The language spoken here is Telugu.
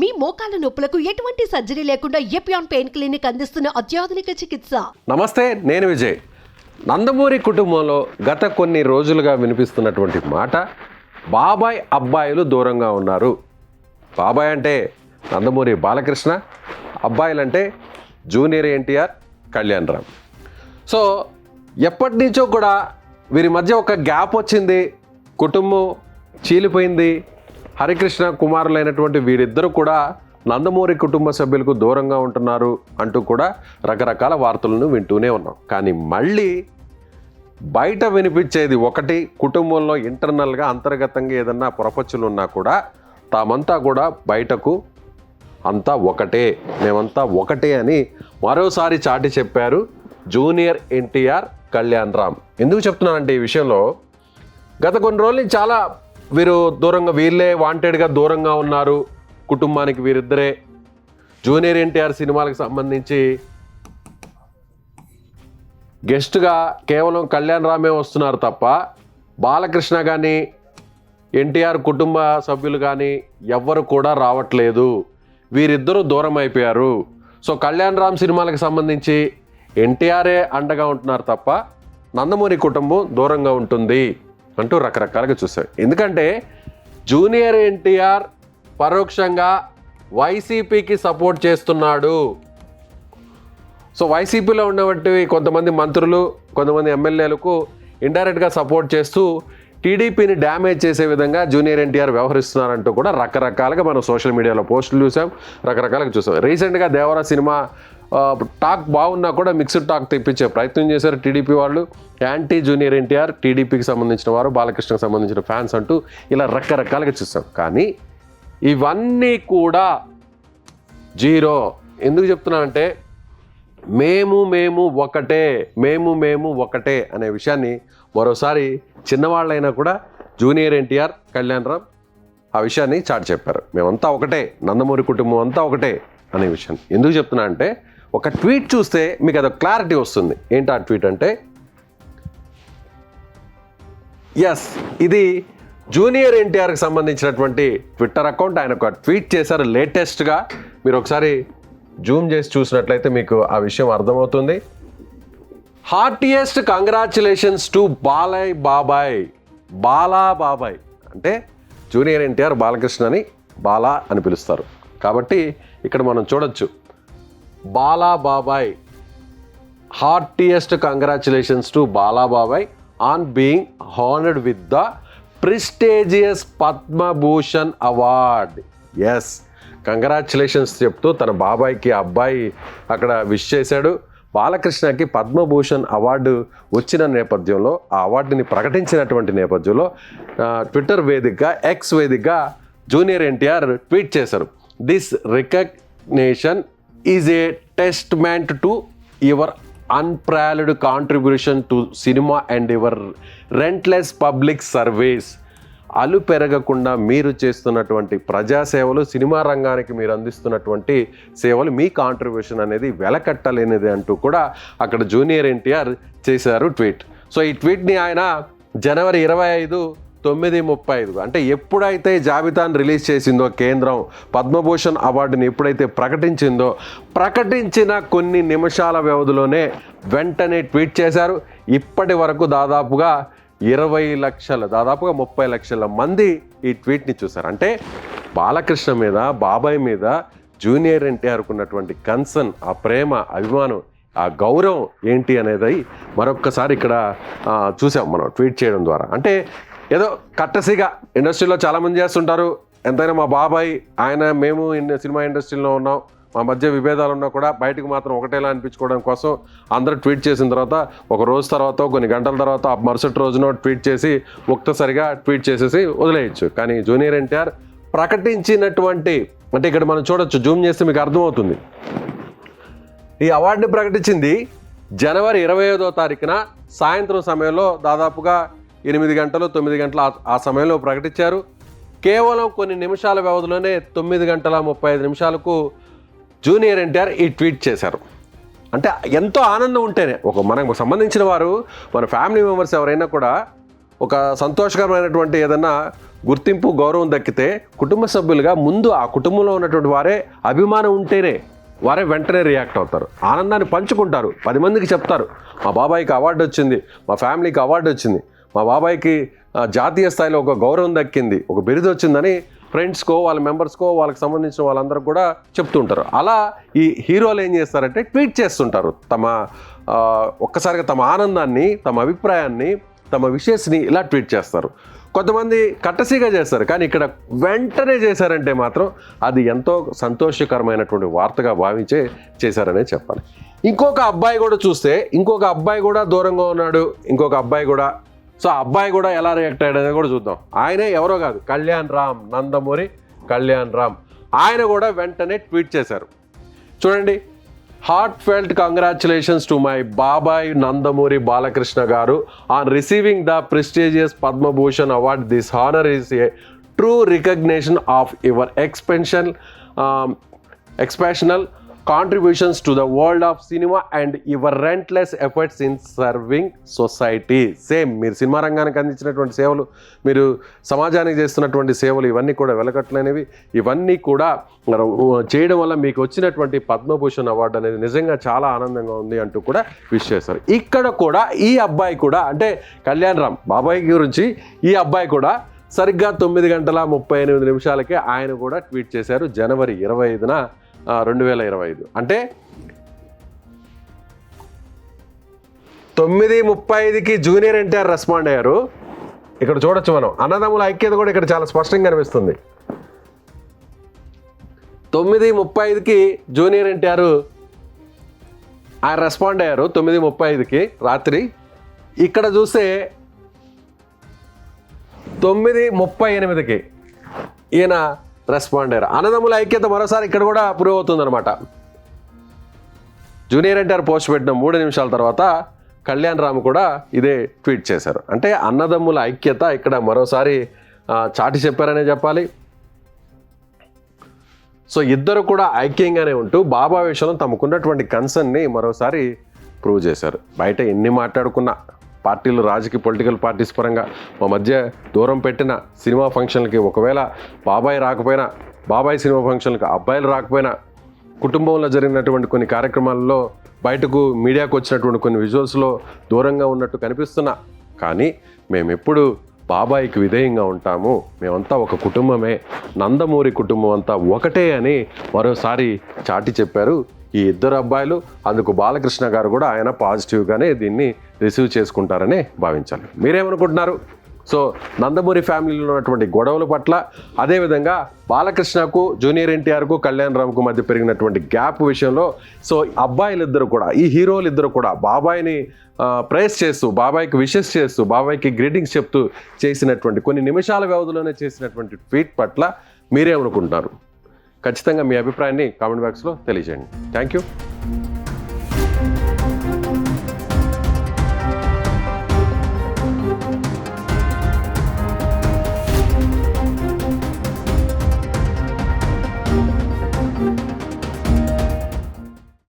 మీ మోకాల నొప్పులకు ఎటువంటి సర్జరీ లేకుండా ఎపియాన్ పెయిన్ క్లినిక్ అందిస్తున్న అత్యాధునిక చికిత్స? నమస్తే నేను విజయ్. నందమూరి కుటుంబంలో గత కొన్ని రోజులుగా వినిపిస్తున్నటువంటి మాట బాబాయ్ అబ్బాయిలు దూరంగా ఉన్నారు. బాబాయ్ అంటే Nandamuri Balakrishna అబ్బాయిలంటే junior NTR Kalyan Ram. So ఎప్పటి నుంచో కూడా వీరి మధ్య ఒక గ్యాప్ వచ్చింది కుటుంబం చీలిపోయింది హరికృష్ణ కుమారులైనటువంటి వీరిద్దరూ కూడా నందమూరి కుటుంబ సభ్యులకు దూరంగా ఉంటున్నారు అంటూ కూడా రకరకాల వార్తలను వింటూనే ఉన్నాం. కానీ మళ్ళీ బయట వినిపించేది ఒకటి కుటుంబంలో ఇంటర్నల్గా అంతర్గతంగా ఏదన్నా పొరపచ్చులు ఉన్నా కూడా తామంతా కూడా బయటకు అంతా ఒకటే మేమంతా ఒకటే అని మరోసారి చాటి చెప్పారు జూనియర్ ఎన్టీఆర్ కళ్యాణ్ రామ్. ఎందుకు చెప్తున్నానంటే ఈ విషయంలో గత కొన్ని రోజులు చాలా వీరు దూరంగా వీళ్ళే వాంటెడ్గా దూరంగా ఉన్నారు. కుటుంబానికి వీరిద్దరే. జూనియర్ ఎన్టీఆర్ సినిమాలకు సంబంధించి గెస్ట్గా కేవలం కళ్యాణ్ రామే వస్తున్నారు తప్ప బాలకృష్ణ కానీ ఎన్టీఆర్ కుటుంబ సభ్యులు కానీ ఎవ్వరు కూడా రావట్లేదు. వీరిద్దరూ దూరం అయిపోయారు. సో కళ్యాణ్ రామ్ సినిమాలకు సంబంధించి ఎన్టీఆర్ఏ అండగా ఉంటున్నారు తప్ప నందమూరి కుటుంబం దూరంగా ఉంటుంది. అంటూ రకరకాలుగా చూసాం ఎందుకంటే జూనియర్ ఎన్టీఆర్ పరోక్షంగా వైసీపీకి సపోర్ట్ చేస్తున్నాడు. సో వైసీపీలో ఉన్నటువంటి కొంతమంది మంత్రులు కొంతమంది ఎమ్మెల్యేలకు ఇండైరెక్ట్గా సపోర్ట్ చేస్తూ టీడీపీని డ్యామేజ్ చేసే విధంగా జూనియర్ ఎన్టీఆర్ వ్యవహరిస్తున్నారంటూ కూడా రకరకాలుగా మనం సోషల్ మీడియాలో పోస్టులు చూసాం రకరకాలుగా చూసాం రీసెంట్గా దేవరా సినిమా టాక్ బాగున్నా కూడా మిక్స్డ్ టాక్ తెప్పించే ప్రయత్నం చేశారు టీడీపీ వాళ్ళు. యాంటీ జూనియర్ ఎన్టీఆర్ టీడీపీకి సంబంధించిన వారు బాలకృష్ణకి సంబంధించిన ఫ్యాన్స్ అంటూ ఇలా రకరకాలుగా చూస్తాం కానీ ఇవన్నీ కూడా జీరో. ఎందుకు చెప్తున్నానంటే మేము మేము ఒకటే మేము మేము ఒకటే అనే విషయాన్ని మరోసారి చిన్నవాళ్ళైనా కూడా జూనియర్ ఎన్టీఆర్ కళ్యాణ్ రామ్ ఆ విషయాన్ని చాటి చెప్పారు. మేమంతా ఒకటే నందమూరి కుటుంబం అంతా ఒకటే అనే విషయం ఎందుకు చెప్తున్నా అంటే ఒక ట్వీట్ చూస్తే మీకు అది క్లారిటీ వస్తుంది. ఏంటి ఆ ట్వీట్ అంటే? ఎస్ ఇది జూనియర్ ఎన్టీఆర్కి సంబంధించినటువంటి ట్విట్టర్ అకౌంట్. ఆయన ఒక ట్వీట్ చేశారు లేటెస్ట్గా మీరు ఒకసారి జూమ్ చేసి చూసినట్లయితే మీకు ఆ విషయం అర్థమవుతుంది. హార్టియెస్ట్ కంగ్రాచులేషన్స్ టు బాలయ్ బాబాయ్ బాలా బాబాయ్ అంటే జూనియర్ ఎన్టీఆర్ బాలకృష్ణని బాలా అని పిలుస్తారు. కాబట్టి ఇక్కడ మనం చూడొచ్చు. బాలాబాబాయ్. Heartiest congratulations to బాలాబాబాయ్ on being honoured with the prestigious Padma Bhushan award yes congratulations చెప్తూ తన బాబాయ్కి అబ్బాయి అక్కడ విష్ చేశాడు. బాలకృష్ణకి పద్మభూషణ్ అవార్డు వచ్చిన నేపథ్యంలో ఆ అవార్డుని ప్రకటించినటువంటి నేపథ్యంలో ట్విట్టర్ వేదికగా ఎక్స్ వేదికగా జూనియర్ ఎన్టీఆర్ ట్వీట్ చేశారు. This recognition is a testament to your unparalleled contribution to cinema and your relentless public service అలు పెరగకుండా మీరు చేస్తున్నటువంటి ప్రజాసేవలు సినిమా రంగానికి మీరు అందిస్తున్నటువంటి సేవలు మీ కాంట్రిబ్యూషన్ అనేది వెలకట్టలేనిది అంటూ కూడా అక్కడ జూనియర్ ఎన్టీఆర్ చేశారు ట్వీట్. సో ఈ ట్వీట్ని ఆయన జనవరి ఇరవై ఐదు తొమ్మిది ముప్పై ఐదు. అంటే ఎప్పుడైతే జాబితాను రిలీజ్ చేసిందో కేంద్రం పద్మభూషణ్ అవార్డుని ఎప్పుడైతే ప్రకటించిందో ప్రకటించిన కొన్ని నిమిషాల వ్యవధిలోనే వెంటనే ట్వీట్ చేశారు. ఇప్పటి వరకు దాదాపుగా ఇరవై లక్షల దాదాపుగా ముప్పై లక్షల మంది ఈ ట్వీట్ని చూశారు. అంటే బాలకృష్ణ మీద బాబాయ్ మీద జూనియర్ ఎన్టీఆర్కు ఉన్నటువంటి కన్సర్న్ ఆ ప్రేమ అభిమానం ఆ గౌరవం ఏంటి అనేది మరొక్కసారి ఇక్కడ చూసాం మనం ట్వీట్ చేయడం ద్వారా. అంటే ఏదో కట్టసిగా. ఇండస్ట్రీలో చాలామంది చేస్తుంటారు. ఎంతైనా మా బాబాయ్ ఆయన మేము సినిమా ఇండస్ట్రీలో ఉన్నాం. మా మధ్య విభేదాలు ఉన్నా కూడా బయటకు మాత్రం ఒకటేలా అనిపించుకోవడం కోసం అందరూ ట్వీట్ చేసిన తర్వాత ఒక రోజు తర్వాత కొన్ని గంటల తర్వాత ఆ మరుసటి రోజున ట్వీట్ చేసి ఒక్కసారిగా ట్వీట్ చేసేసి వదిలేయచ్చు. కానీ జూనియర్ ఎన్టీఆర్ ప్రకటించినటువంటి అంటే ఇక్కడ మనం చూడొచ్చు జూమ్ చేస్తే మీకు అర్థమవుతుంది. ఈ అవార్డుని ప్రకటించింది జనవరి ఇరవై ఐదో తారీఖున సాయంత్రం సమయంలో దాదాపుగా ఎనిమిది గంటలు తొమ్మిది గంటల ఆ- సమయంలో ప్రకటించారు. కేవలం కొన్ని నిమిషాల వ్యవధిలోనే తొమ్మిది గంటల ముప్పై ఐదు నిమిషాలకు జూనియర్ ఎన్టీఆర్ ఈ ట్వీట్ చేశారు. అంటే ఎంతో ఆనందం ఉంటేనే ఒక మనకు సంబంధించిన వారు మన ఫ్యామిలీ మెంబర్స్ ఎవరైనా కూడా ఒక సంతోషకరమైనటువంటి ఏదన్నా గుర్తింపు గౌరవం దక్కితే కుటుంబ సభ్యులుగా ముందు ఆ కుటుంబంలో ఉన్నటువంటి వారే అభిమానం ఉంటేనే వారే వెంటనే రియాక్ట్ అవుతారు. ఆనందాన్ని పంచుకుంటారు. పది మందికి చెప్తారు. మా బాబాయికి అవార్డు వచ్చింది. మా ఫ్యామిలీకి అవార్డు వచ్చింది. మా బాబాయ్కి జాతీయ స్థాయిలో ఒక గౌరవం దక్కింది. ఒక బిరుదు వచ్చిందని ఫ్రెండ్స్కో వాళ్ళ మెంబర్స్కో వాళ్ళకి సంబంధించిన వాళ్ళందరూ కూడా చెప్తుంటారు అలా ఈ హీరోలు ఏం చేస్తారంటే ట్వీట్ చేస్తుంటారు. తమ ఒక్కసారిగా తమ ఆనందాన్ని తమ అభిప్రాయాన్ని తమ విషయస్ని ఇలా ట్వీట్ చేస్తారు. కొంతమంది కట్టసీగా చేస్తారు కానీ ఇక్కడ వెంటనే చేశారంటే మాత్రం అది ఎంతో సంతోషకరమైనటువంటి వార్తగా భావించే చేశారనే చెప్పాలి. ఇంకొక అబ్బాయి కూడా చూస్తే ఇంకొక అబ్బాయి కూడా దూరంగా ఉన్నాడు ఇంకొక అబ్బాయి కూడా సో ఆ అబ్బాయి కూడా ఎలా రియాక్ట్ అయ్యాడని కూడా చూద్దాం. ఆయనే ఎవరో కాదు కళ్యాణ్ రామ్ నందమూరి కళ్యాణ్ రామ్. ఆయన కూడా వెంటనే ట్వీట్ చేశారు. చూడండి heartfelt congratulations to my బాబాయ్ Nandamuri Balakrishna garu on receiving the prestigious Padma Bhushan award this honour is a true recognition of your expansion exceptional contributions to the world of cinema and your relentless efforts in serving society same మీరు సినిమా రంగానికి అందించినటువంటి సేవలు మీరు సమాజానికి చేస్తున్నటువంటి సేవలు ఇవన్నీ కూడా వెలకట్లేనివి ఇవన్నీ కూడా చేయడం వల్ల మీకు వచ్చినటువంటి పద్మభూషణ్ అవార్డు అనేది నిజంగా చాలా ఆనందంగా ఉంది అంటూ కూడా విష్ చేశారు. ఇక్కడ కూడా ఈ అబ్బాయి కూడా అంటే కళ్యాణ్ రామ్ బాబాయ్ గురించి ఈ అబ్బాయి కూడా సరిగ్గా తొమ్మిది గంటల ముప్పై ఎనిమిది నిమిషాలకే ఆయన కూడా ట్వీట్ చేశారు. జనవరి ఇరవై ఐదున రెండు వేల ఇరవై ఐదు. అంటే తొమ్మిది ముప్పై ఐదుకి జూనియర్ ఎన్టీఆర్ రెస్పాండ్ అయ్యారు. ఇక్కడ చూడొచ్చు మనం. అన్నదమ్ముల ఐక్యత కూడా ఇక్కడ చాలా స్పష్టంగా కనిపిస్తుంది తొమ్మిది ముప్పై ఐదుకి జూనియర్ ఎన్టీఆర్ ఆయన రెస్పాండ్ అయ్యారు తొమ్మిది ముప్పై ఐదుకి రాత్రి. ఇక్కడ చూస్తే తొమ్మిది ముప్పై ఎనిమిదికి ఈయన రెస్పాండ్ అయ్యారు అన్నదమ్ముల ఐక్యత మరోసారి ఇక్కడ కూడా ప్రూవ్ అవుతుందన్నమాట. జూనియర్ ఎన్టీఆర్ పోస్ట్ పెట్టిన మూడు నిమిషాల తర్వాత కళ్యాణ్ రామ్ కూడా ఇదే ట్వీట్ చేశారు. అంటే అన్నదమ్ముల ఐక్యత ఇక్కడ మరోసారి చాటి చెప్పారనే చెప్పాలి. సో ఇద్దరు కూడా ఐక్యంగానే ఉంటూ బాబా విషయంలో తమకున్నటువంటి కన్సర్న్ని మరోసారి ప్రూవ్ చేశారు. బయట ఎన్ని మాట్లాడుకున్నా పార్టీలు రాజకీయ పొలిటికల్ పార్టీస్ పరంగా మా మధ్య దూరం పెట్టిన సినిమా ఫంక్షన్లకి ఒకవేళ బాబాయ్ రాకపోయినా బాబాయ్ సినిమా ఫంక్షన్లకు అబ్బాయిలు రాకపోయినా కుటుంబంలో జరిగినటువంటి కొన్ని కార్యక్రమాల్లో బయటకు మీడియాకు వచ్చినటువంటి కొన్ని విజువల్స్లో దూరంగా ఉన్నట్టు కనిపిస్తున్నా. కానీ మేము ఎప్పుడు బాబాయికి విధేయంగా ఉంటాము. మేమంతా ఒక కుటుంబమే. నందమూరి కుటుంబం అంతా ఒకటే అని మరోసారి చాటి చెప్పారు. ఈ ఇద్దరు అబ్బాయిలు అందుకు బాలకృష్ణ గారు కూడా ఆయన పాజిటివ్గానే దీన్ని రిసీవ్ చేసుకుంటారని భావించాలి. మీరేమనుకుంటున్నారు? సో నందమూరి ఫ్యామిలీలో ఉన్నటువంటి గొడవల పట్ల అదేవిధంగా బాలకృష్ణకు జూనియర్ ఎన్టీఆర్కు కళ్యాణ్ రామ్కు మధ్య పెరిగినటువంటి గ్యాప్ విషయంలో సో అబ్బాయిలు ఇద్దరు కూడా ఈ హీరోలు ఇద్దరు కూడా బాబాయ్ని ప్రేస్ చేస్తూ బాబాయ్కి విషెస్ చేస్తూ బాబాయ్కి గ్రీటింగ్స్ చెప్తూ చేసినటువంటి కొన్ని నిమిషాల వ్యవధిలోనే చేసినటువంటి ట్వీట్ పట్ల మీరేమనుకుంటున్నారు? ఖచ్చితంగా మీ అభిప్రాయాన్ని కామెంట్ బాక్స్లో తెలియజేయండి. Thank you